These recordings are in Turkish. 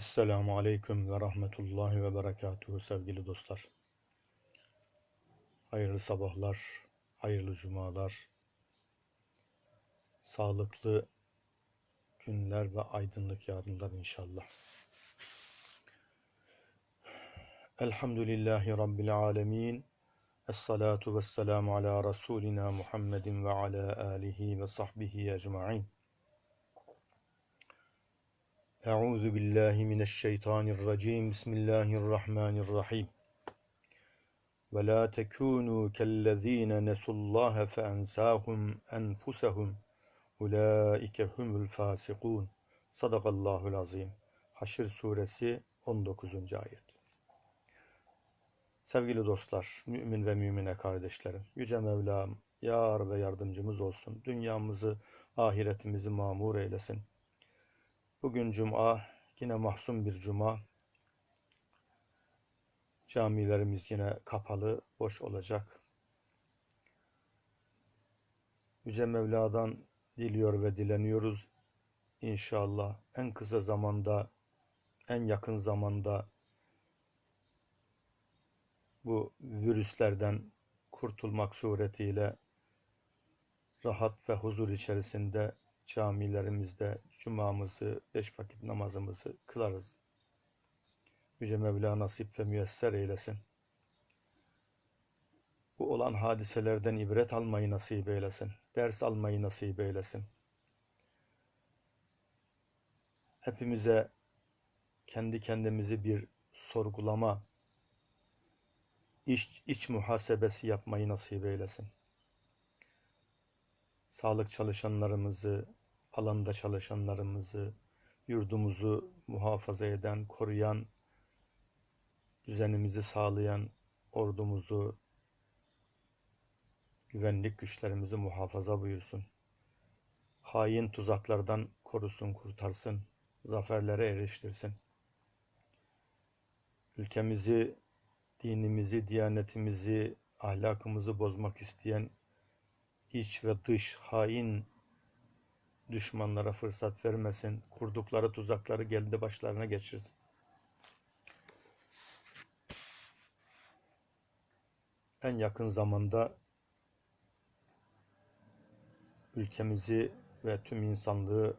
Esselamu Aleyküm ve Rahmetullahi ve Berekatuhu sevgili dostlar. Hayırlı sabahlar, hayırlı cumalar, sağlıklı günler ve aydınlık yarınlar inşallah. Elhamdülillahi Rabbil Alemin. Esselatu vesselamu ala Resulina Muhammedin ve ala alihi ve sahbihi ecma'in. Euzu billahi mineşşeytanirracim. Bismillahirrahmanirrahim. Ve la tekunu kellezine nesullaha fe ensahum enfusahum. Ulaike humul fasikun. Sadakallahul azim. Haşr suresi 19. ayet. Sevgili dostlar, mümin ve mümine kardeşlerim, Yüce Mevlam yar ve yardımcımız olsun. Dünyamızı, ahiretimizi mamur eylesin. Bugün cuma, yine mahzun bir cuma. Camilerimiz yine kapalı, boş olacak. Yüce Mevla'dan diliyor ve dileniyoruz. İnşallah en kısa zamanda, en yakın zamanda bu virüslerden kurtulmak suretiyle rahat ve huzur içerisinde camilerimizde cumamızı, beş vakit namazımızı kılarız. Yüce Mevla nasip ve müyesser eylesin. Bu olan hadiselerden ibret almayı nasip eylesin. Ders almayı nasip eylesin. Hepimize kendi kendimizi bir sorgulama, iç, iç muhasebesi yapmayı nasip eylesin sağlık çalışanlarımızı, alanda çalışanlarımızı, yurdumuzu muhafaza eden, koruyan, düzenimizi sağlayan ordumuzu, güvenlik güçlerimizi muhafaza buyursun. Hain tuzaklardan korusun, kurtarsın, zaferlere eriştirsin. Ülkemizi, dinimizi, diyanetimizi, ahlakımızı bozmak isteyen iç ve dış hain düşmanlara fırsat vermesin. Kurdukları tuzakları geldi başlarına geçirsin. En yakın zamanda ülkemizi ve tüm insanlığı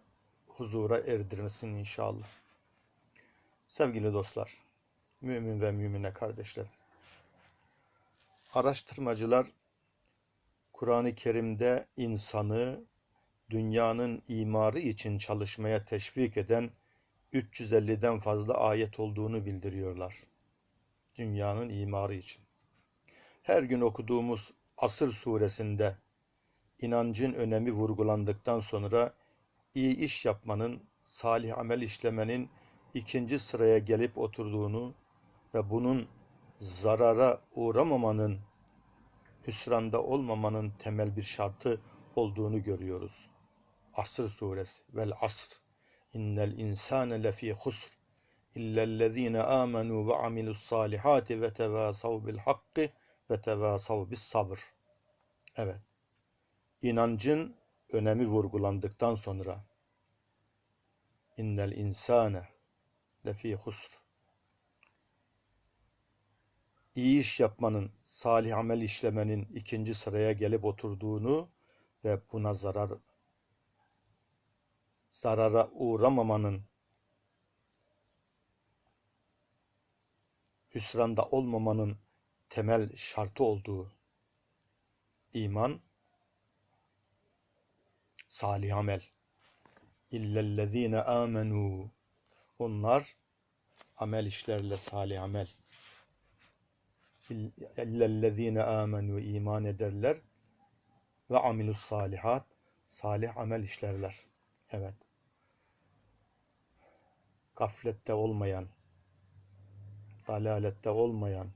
huzura erdirmesin inşallah. Sevgili dostlar, mümin ve mümine kardeşler. Araştırmacılar Kur'an-ı Kerim'de insanı dünyanın imarı için çalışmaya teşvik eden 350'den fazla ayet olduğunu bildiriyorlar. Dünyanın imarı için. Her gün okuduğumuz Asır suresinde inancın önemi vurgulandıktan sonra iyi iş yapmanın, salih amel işlemenin ikinci sıraya gelip oturduğunu ve bunun zarara uğramamanın hüsranda olmamanın temel bir şartı olduğunu görüyoruz. Asr suresi. Vel asr. İnnel insane lefî husr. İllellezîne âmenû ve amilus salihâti ve tevâsav bil hakkı ve tevâsav bis sabr. Evet. İnancın önemi vurgulandıktan sonra. İnnel insane lefî husr. İyi iş yapmanın, salih amel işlemenin ikinci sıraya gelip oturduğunu ve buna zarar zarara uğramamanın hüsranda olmamanın temel şartı olduğu iman salih amel. İllellezine amenu onlar amel işlerle salih amel. İllellezine amenu iman ederler ve amilus salihat salih amel işlerler. Evet. Gaflette olmayan, dalalette olmayan,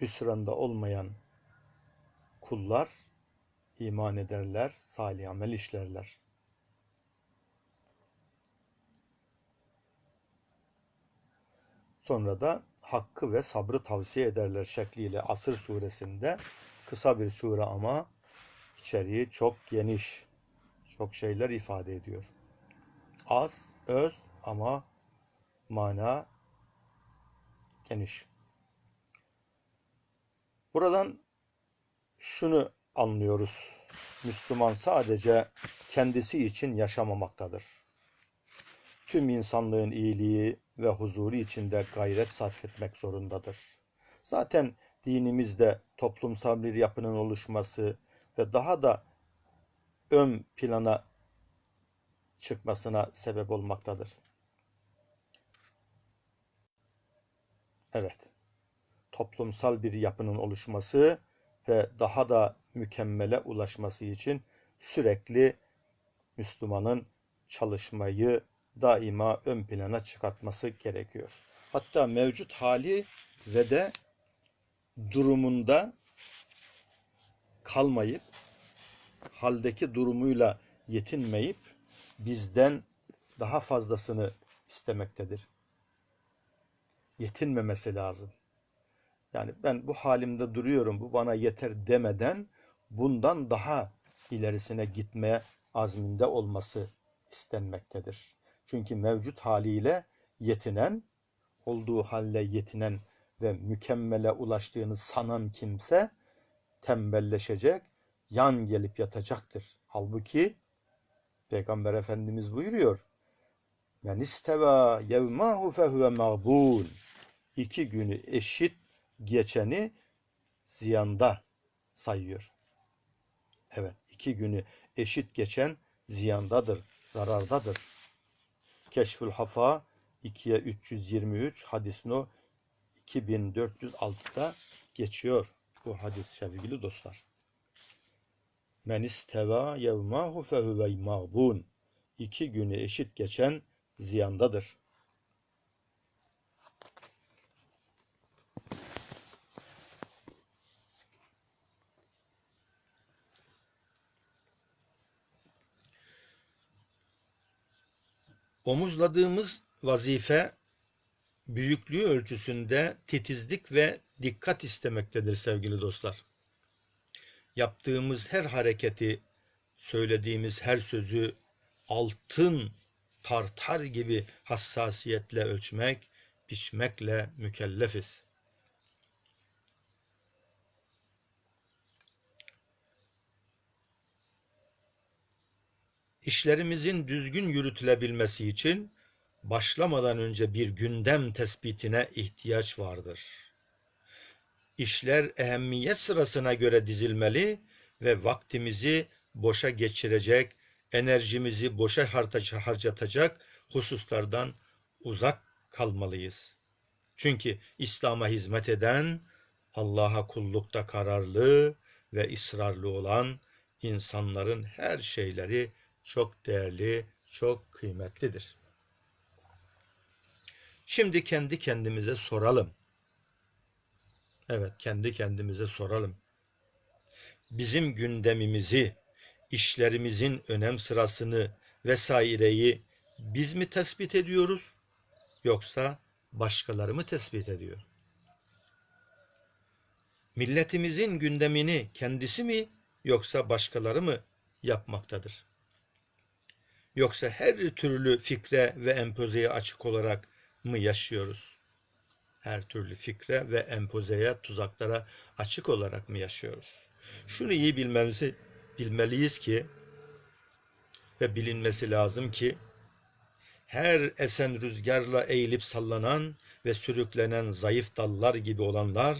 hüsranda olmayan kullar iman ederler, salih amel işlerler. Sonra da hakkı ve sabrı tavsiye ederler şekliyle Asır suresinde kısa bir sure ama içeriği çok geniş. Çok şeyler ifade ediyor. Az, öz ama mana geniş. Buradan şunu anlıyoruz. Müslüman sadece kendisi için yaşamamaktadır. Tüm insanlığın iyiliği ve huzuru içinde gayret sarf etmek zorundadır. Zaten dinimizde toplumsal bir yapının oluşması ve daha da ön plana çıkmasına sebep olmaktadır. Evet. Toplumsal bir yapının oluşması ve daha da mükemmele ulaşması için sürekli Müslümanın çalışmayı daima ön plana çıkartması gerekiyor. Hatta mevcut hali ve de durumunda kalmayıp haldeki durumuyla yetinmeyip bizden daha fazlasını istemektedir. Yetinmemesi lazım. Yani ben bu halimde duruyorum, bu bana yeter demeden bundan daha ilerisine gitmeye azminde olması istenmektedir. Çünkü mevcut haliyle yetinen, olduğu halle yetinen ve mükemmele ulaştığını sanan kimse tembelleşecek, yan gelip yatacaktır. Halbuki Peygamber Efendimiz buyuruyor. Men isteva yevmahu fehuve mağbun. İki günü eşit geçeni ziyanda sayıyor. Evet, iki günü eşit geçen ziyandadır, zarardadır. Keşfül Hafa 2'ye 323 hadis no 2406'da geçiyor bu hadis sevgili dostlar. Men isteva yevmahu fehuve mağbun. İki günü eşit geçen ziyandadır. Omuzladığımız vazife büyüklüğü ölçüsünde titizlik ve dikkat istemektedir sevgili dostlar. Yaptığımız her hareketi, söylediğimiz her sözü altın tartar gibi hassasiyetle ölçmek, biçmekle mükellefiz. İşlerimizin düzgün yürütülebilmesi için başlamadan önce bir gündem tespitine ihtiyaç vardır. İşler ehemmiyet sırasına göre dizilmeli ve vaktimizi boşa geçirecek, enerjimizi boşa harcatacak hususlardan uzak kalmalıyız. Çünkü İslam'a hizmet eden, Allah'a kullukta kararlı ve ısrarlı olan insanların her şeyleri çok değerli, çok kıymetlidir. Şimdi kendi kendimize soralım. Evet, kendi kendimize soralım. Bizim gündemimizi, işlerimizin önem sırasını vesaireyi biz mi tespit ediyoruz yoksa başkaları mı tespit ediyor? Milletimizin gündemini kendisi mi yoksa başkaları mı yapmaktadır? Yoksa her türlü fikre ve empozeye açık olarak mı yaşıyoruz? Her türlü fikre ve empozeye, tuzaklara açık olarak mı yaşıyoruz? Şunu iyi bilmemizi bilmeliyiz ki ve bilinmesi lazım ki her esen rüzgarla eğilip sallanan ve sürüklenen zayıf dallar gibi olanlar,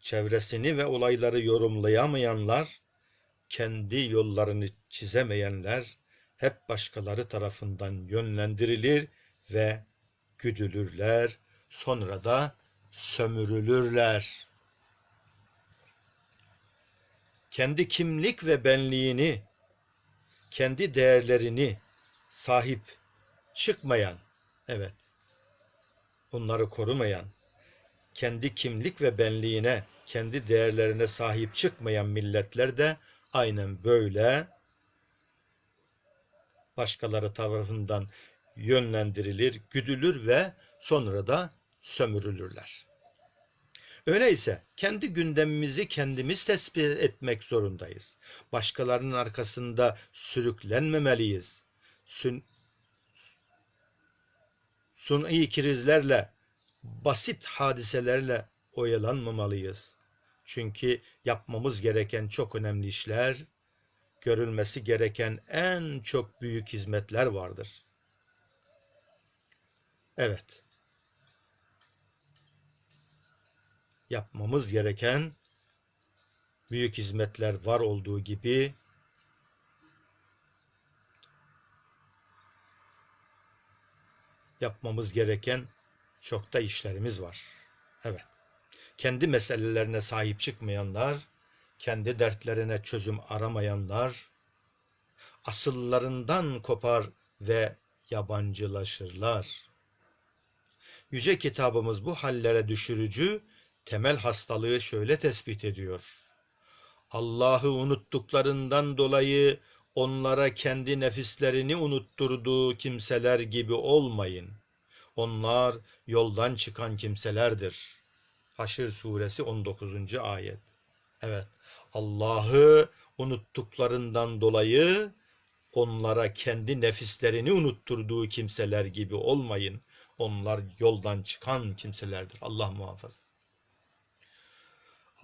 çevresini ve olayları yorumlayamayanlar, kendi yollarını çizemeyenler hep başkaları tarafından yönlendirilir ve güdülürler, sonra da sömürülürler. Kendi kimlik ve benliğini, kendi değerlerini sahip çıkmayan, evet, bunları korumayan, kendi kimlik ve benliğine, kendi değerlerine sahip çıkmayan milletler de aynen böyle başkaları tarafından yönlendirilir, güdülür ve sonra da sömürülürler. Öyleyse kendi gündemimizi kendimiz tespit etmek zorundayız. Başkalarının arkasında sürüklenmemeliyiz. Sün suni krizlerle, basit hadiselerle oyalanmamalıyız. Çünkü yapmamız gereken çok önemli işler, görülmesi gereken en çok büyük hizmetler vardır. Evet. Yapmamız gereken büyük hizmetler var olduğu gibi yapmamız gereken çok da işlerimiz var. Evet. Kendi meselelerine sahip çıkmayanlar, kendi dertlerine çözüm aramayanlar asıllarından kopar ve yabancılaşırlar. Yüce kitabımız bu hallere düşürücü temel hastalığı şöyle tespit ediyor. Allah'ı unuttuklarından dolayı onlara kendi nefislerini unutturduğu kimseler gibi olmayın. Onlar yoldan çıkan kimselerdir. Haşr suresi 19. ayet. Evet. Allah'ı unuttuklarından dolayı onlara kendi nefislerini unutturduğu kimseler gibi olmayın. Onlar yoldan çıkan kimselerdir. Allah muhafaza.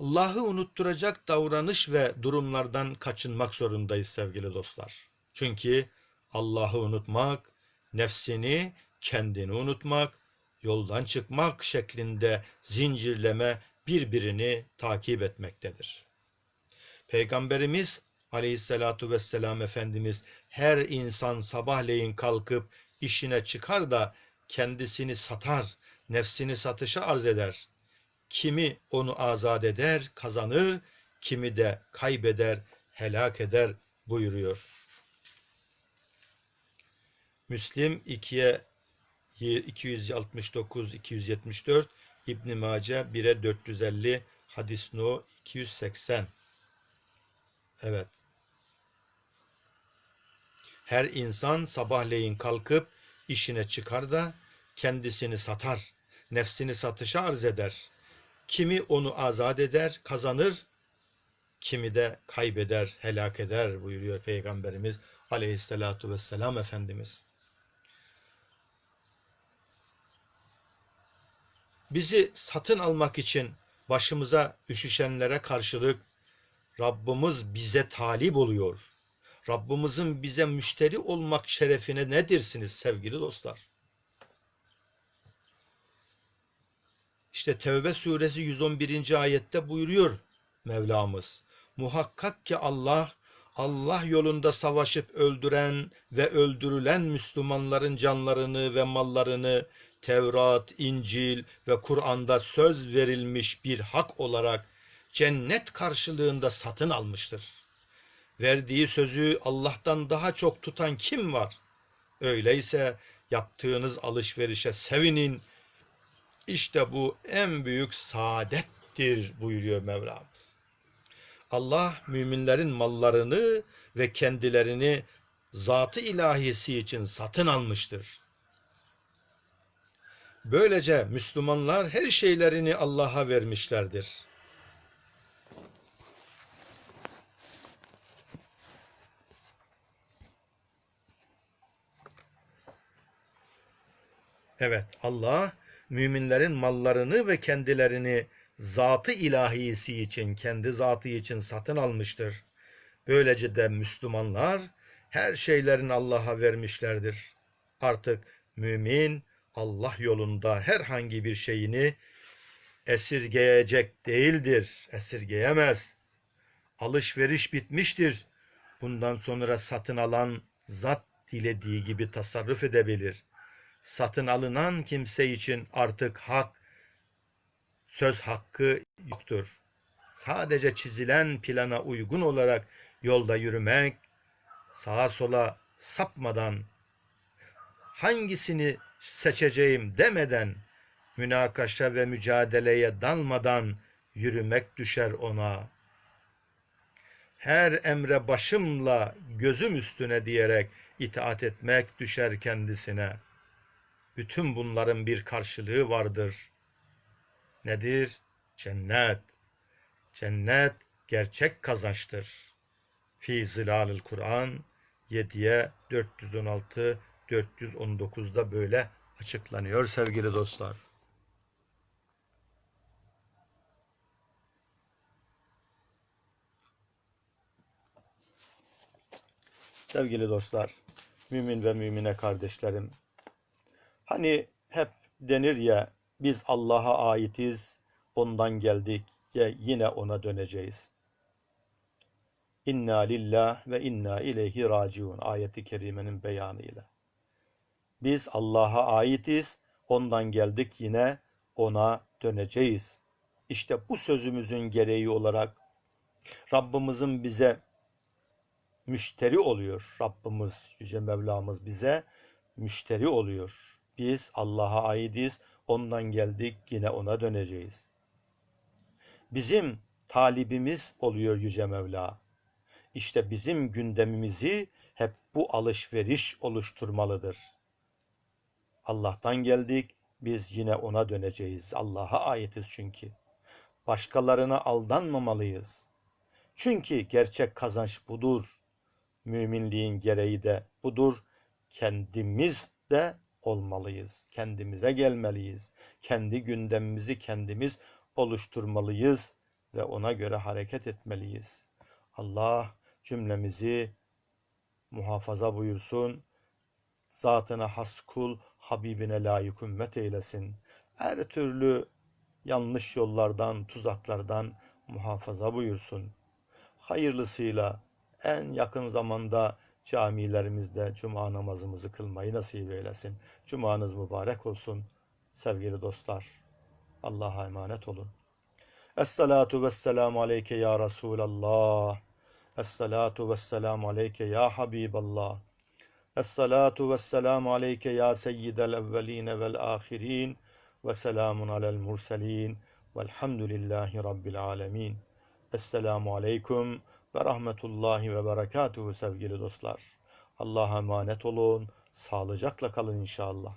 Allah'ı unutturacak davranış ve durumlardan kaçınmak zorundayız sevgili dostlar. Çünkü Allah'ı unutmak, nefsini, kendini unutmak, yoldan çıkmak şeklinde zincirleme birbirini takip etmektedir. Peygamberimiz aleyhissalatu vesselam Efendimiz her insan sabahleyin kalkıp işine çıkar da kendisini satar, nefsini satışa arz eder. Kimi onu azat eder, kazanır, kimi de kaybeder, helak eder buyuruyor. Müslim 2'ye 269 274 İbn Mace 1'e 450 hadis no 280 Evet. Her insan sabahleyin kalkıp işine çıkar da kendisini satar, nefsini satışa arz eder. Kimi onu azat eder, kazanır, kimi de kaybeder, helak eder buyuruyor Peygamberimiz aleyhissalatu vesselam Efendimiz. Bizi satın almak için başımıza üşüşenlere karşılık Rabbimiz bize talip oluyor. Rabbimizin bize müşteri olmak şerefine ne dersiniz sevgili dostlar? İşte Tevbe suresi 111. ayette buyuruyor Mevlamız. Muhakkak ki Allah Allah yolunda savaşıp öldüren ve öldürülen Müslümanların canlarını ve mallarını Tevrat, İncil ve Kur'an'da söz verilmiş bir hak olarak cennet karşılığında satın almıştır. Verdiği sözü Allah'tan daha çok tutan kim var? Öyleyse yaptığınız alışverişe sevinin. İşte bu en büyük saadettir buyuruyor Mevlamız. Allah müminlerin mallarını ve kendilerini zatı ilahisi için satın almıştır. Böylece Müslümanlar her şeylerini Allah'a vermişlerdir. Evet Allah müminlerin mallarını ve kendilerini zatı ilahisi için, kendi zatı için satın almıştır. Böylece de Müslümanlar her şeylerini Allah'a vermişlerdir. Artık mümin Allah yolunda herhangi bir şeyini esirgeyecek değildir. Esirgeyemez. Alışveriş bitmiştir. Bundan sonra satın alan zat dilediği gibi tasarruf edebilir. Satın alınan kimse için artık hak, söz hakkı yoktur. Sadece çizilen plana uygun olarak yolda yürümek, sağa sola sapmadan, hangisini seçeceğim demeden, münakaşa ve mücadeleye dalmadan yürümek düşer ona. Her emre başımla gözüm üstüne diyerek itaat etmek düşer kendisine. Bütün bunların bir karşılığı vardır. Nedir? Cennet. Cennet gerçek kazançtır. Fi zilalil Kur'an 7'ye 416 419'da böyle açıklanıyor sevgili dostlar. Sevgili dostlar, mümin ve mümine kardeşlerim. Hani hep denir ya biz Allah'a aitiz, ondan geldik ya yine ona döneceğiz. İnna lillah ve inna ileyhi raciun ayeti kerimenin beyanıyla. Biz Allah'a aitiz, ondan geldik yine ona döneceğiz. İşte bu sözümüzün gereği olarak Rabbimizin bize müşteri oluyor. Rabbimiz, Yüce Mevlamız bize müşteri oluyor. Biz Allah'a aitiz, ondan geldik yine ona döneceğiz. Bizim talibimiz oluyor Yüce Mevla. İşte bizim gündemimizi hep bu alışveriş oluşturmalıdır. Allah'tan geldik, biz yine ona döneceğiz. Allah'a aitiz çünkü. Başkalarına aldanmamalıyız. Çünkü gerçek kazanç budur. Müminliğin gereği de budur. Kendimiz de olmalıyız. Kendimize gelmeliyiz. Kendi gündemimizi kendimiz oluşturmalıyız ve ona göre hareket etmeliyiz. Allah cümlemizi muhafaza buyursun. Zatına has kul, Habibine layık ümmet eylesin. Her türlü yanlış yollardan, tuzaklardan muhafaza buyursun. Hayırlısıyla en yakın zamanda camilerimizde cuma namazımızı kılmayı nasip eylesin. Cumanız mübarek olsun sevgili dostlar. Allah'a emanet olun. Esselatu vesselamu aleyke ya Resulallah. Esselatu vesselamu aleyke ya Habiballah. Esselatu vesselamu aleyke ya seyyidel evveline vel ahirin. Ve selamun alel murselin. Velhamdülillahi rabbil alemin. Esselamu aleyküm ve rahmetullahi ve berekatuhu sevgili dostlar. Allah'a emanet olun. Sağlıcakla kalın inşallah.